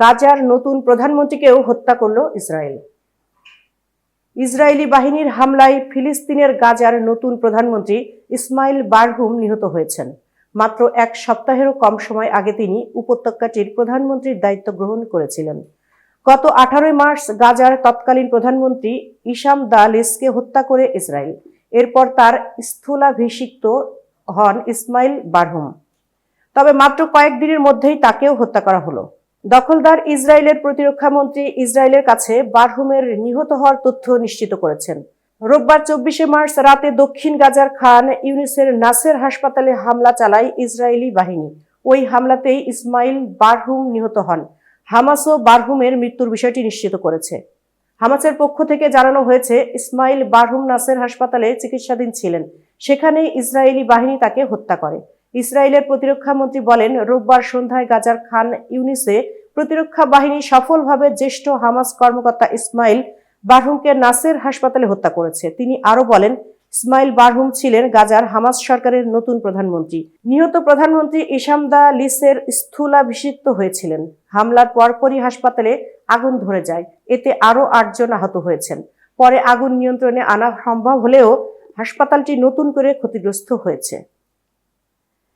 গাজার নতুন প্রধানমন্ত্রীকেও হত্যা করল ইসরায়েল। ইসরায়েলি বাহিনীর হামলায় ফিলিস্তিনের গাজার নতুন প্রধানমন্ত্রী ইসমাইল বারহুম নিহত হয়েছেন। মাত্র এক সপ্তাহেরও কম সময় আগে তিনি উপত্যকাটির প্রধানমন্ত্রীর দায়িত্ব গ্রহণ করেছিলেন। গত আঠারোই মার্চ গাজার তৎকালীন প্রধানমন্ত্রী ইসাম দা লিসকে হত্যা করে ইসরায়েল। এরপর তার স্থূলাভিষিক্ত হন ইসমাইল বারহুম। তবে মাত্র কয়েকদিনের মধ্যেই তাকেও হত্যা করা হলো। দখলদার ইসরায়েলের প্রতিরক্ষা মন্ত্রী ইসরায়েলের কাছে বারহুমের নিহত হওয়ার তথ্য নিশ্চিত করেছেন। রোববার চব্বিশে মার্চ রাতে দক্ষিণ গাজার খান ইউনিসের নাসের হাসপাতালে হামলা চালায় ইসরায়েলি বাহিনী। ওই হামলাতেই ইসমাইল বারহুম নিহত হন। হামাসও বারহুমের মৃত্যুর বিষয়টি নিশ্চিত করেছে। হামাসের পক্ষ থেকে জানানো হয়েছে, ইসমাইল বারহুম নাসের হাসপাতালে চিকিৎসাধীন ছিলেন। সেখানেই ইসরায়েলি বাহিনী তাকে হত্যা করে। ইসরায়েলের প্রতিরক্ষা মন্ত্রী বলেন, রোববার সন্ধ্যায় গাজার খান ইউনিসে প্রতিরক্ষা বাহিনী সফলভাবে জ্যেষ্ঠ হামাস কর্মকর্তা ইসমাইল বারহুমকে নাসের হাসপাতালে হত্যা করেছে। তিনি আরও বলেন, ইসমাইল বারহুম ছিলেন গাজার হামাস সরকারের নতুন প্রধানমন্ত্রী। নিহত প্রধানমন্ত্রী ইসামদা লিসের স্থূলাভিষিক্ত হয়েছিলেন। হামলার পরপরই হাসপাতালে আগুন ধরে যায়। এতে আরও আটজন আহত হয়েছেন। পরে আগুন নিয়ন্ত্রণে আনা সম্ভব হলেও হাসপাতালটি নতুন করে ক্ষতিগ্রস্ত হয়েছে।